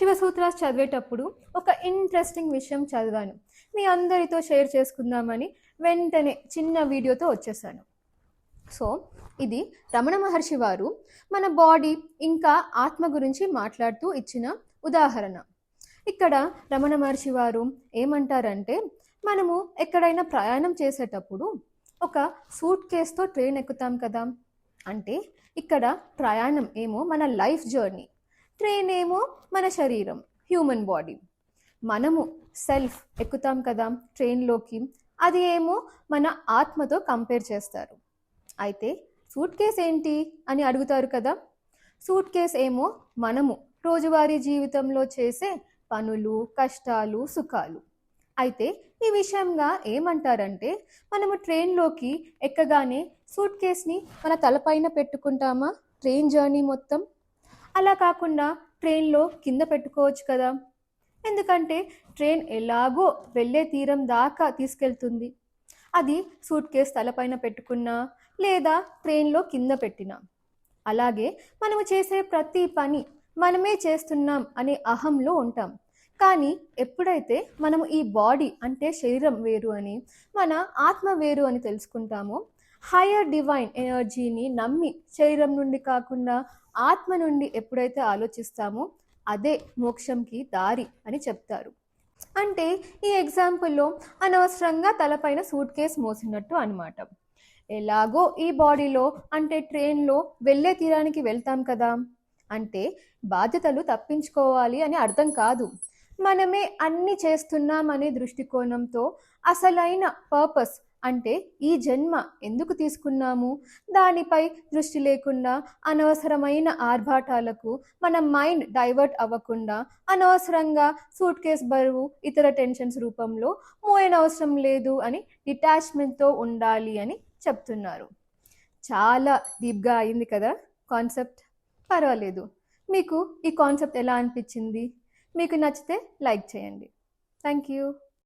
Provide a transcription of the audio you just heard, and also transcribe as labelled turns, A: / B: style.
A: శివసూత్రాస్ చదివేటప్పుడు ఒక ఇంట్రెస్టింగ్ విషయం చదివాను. మీ అందరితో షేర్ చేసుకుందామని వెంటనే చిన్న వీడియోతో వచ్చేసాను. సో ఇది రమణ మహర్షి వారు మన బాడీ ఇంకా ఆత్మ గురించి మాట్లాడుతూ ఇచ్చిన ఉదాహరణ. ఇక్కడ రమణ మహర్షి వారు ఏమంటారంటే మనము ఎక్కడైనా ప్రయాణం చేసేటప్పుడు ఒక సూట్ కేస్తో ట్రైన్ ఎక్కుతాం కదా? అంటే ఇక్కడ ప్రయాణం ఏమో మన లైఫ్ జర్నీ ట్రైన్ ఏమో మన శరీరం హ్యూమన్ బాడీ మనము సెల్ఫ్ ఎక్కుతాం కదా ట్రైన్లోకి అది ఏమో మన ఆత్మతో కంపేర్ చేస్తారు. అయితే సూట్ కేస్ ఏంటి అని అడుగుతారు కదా? సూట్ కేస్ ఏమో మనము రోజువారీ జీవితంలో చేసే పనులు కష్టాలు సుఖాలు. అయితే ఈ విషయంగా ఏమంటారంటే మనము ట్రైన్లోకి ఎక్కగానే సూట్ కేస్ని మన తలపైన పెట్టుకుంటామా? ట్రైన్ జర్నీ మొత్తం? అలా కాకుండా ట్రైన్లో కింద పెట్టుకోవచ్చు కదా. ఎందుకంటే ట్రైన్ ఎలాగో వెళ్ళే తీరం దాకా తీసుకెళ్తుంది. అది సూట్ కేస్ తలపైన పెట్టుకున్నా లేదా ట్రైన్లో కింద పెట్టినా. అలాగే మనము చేసే ప్రతి పని మనమే చేస్తున్నాం అనే అహంలో ఉంటాం. కానీ ఎప్పుడైతే మనము ఈ బాడీ అంటే శరీరం వేరు అని మన ఆత్మ వేరు అని తెలుసుకుంటామో హయ్యర్ డివైన్ ఎనర్జీని నమ్మి శరీరం నుండి కాకుండా ఆత్మ నుండి ఎప్పుడైతే ఆలోచిస్తామో అదే మోక్షంకి దారి అని చెప్తారు. అంటే ఈ ఎగ్జాంపుల్లో అనవసరంగా తలపైన సూట్ కేస్ మోసినట్టు అనమాట ఎలాగో ఈ బాడీలో అంటే ట్రైన్లో వెళ్ళే తీరానికి వెళ్తాం కదా. అంటే బాధ్యతలు తప్పించుకోవాలి అని అర్థం కాదు. మనమే అన్ని చేస్తున్నామనే దృష్టికోణంతో అసలైన పర్పస్ అంటే ఈ జన్మ ఎందుకు తీసుకున్నాము? దానిపై దృష్టి లేకుండా అనవసరమైన ఆర్భాటాలకు మన మైండ్ డైవర్ట్ అవ్వకుండా అనవసరంగా సూట్ కేస్ బరువు ఇతర టెన్షన్స్ రూపంలో మోయనవసరం లేదు అని డిటాచ్మెంట్తో ఉండాలి అని చెప్తున్నారు. చాలా డీప్గా అయింది కదా కాన్సెప్ట్. పర్వాలేదు. మీకు ఈ కాన్సెప్ట్ ఎలా అనిపించింది? మీకు నచ్చితే లైక్ చేయండి. Thank you.